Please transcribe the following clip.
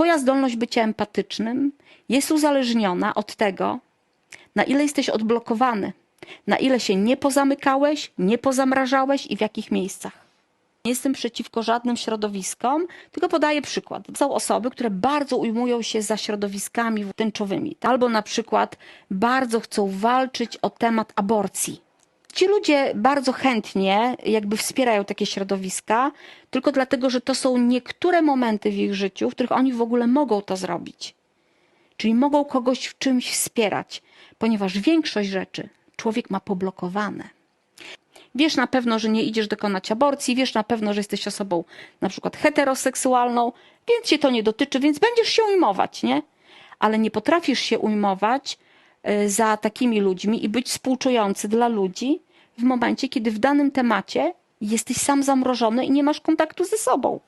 Twoja zdolność bycia empatycznym jest uzależniona od tego, na ile jesteś odblokowany, na ile się nie pozamykałeś, nie pozamrażałeś i w jakich miejscach. Nie jestem przeciwko żadnym środowiskom, tylko podaję przykład. Są osoby, które bardzo ujmują się za środowiskami tęczowymi, albo na przykład bardzo chcą walczyć o temat aborcji. Ci ludzie bardzo chętnie jakby wspierają takie środowiska, tylko dlatego, że to są niektóre momenty w ich życiu, w których oni w ogóle mogą to zrobić. Czyli mogą kogoś w czymś wspierać, ponieważ większość rzeczy człowiek ma poblokowane. Wiesz na pewno, że nie idziesz dokonać aborcji, wiesz na pewno, że jesteś osobą na przykład heteroseksualną, więc cię to nie dotyczy, więc będziesz się ujmować, nie? Ale nie potrafisz się ujmować za takimi ludźmi i być współczujący dla ludzi w momencie, kiedy w danym temacie jesteś sam zamrożony i nie masz kontaktu ze sobą.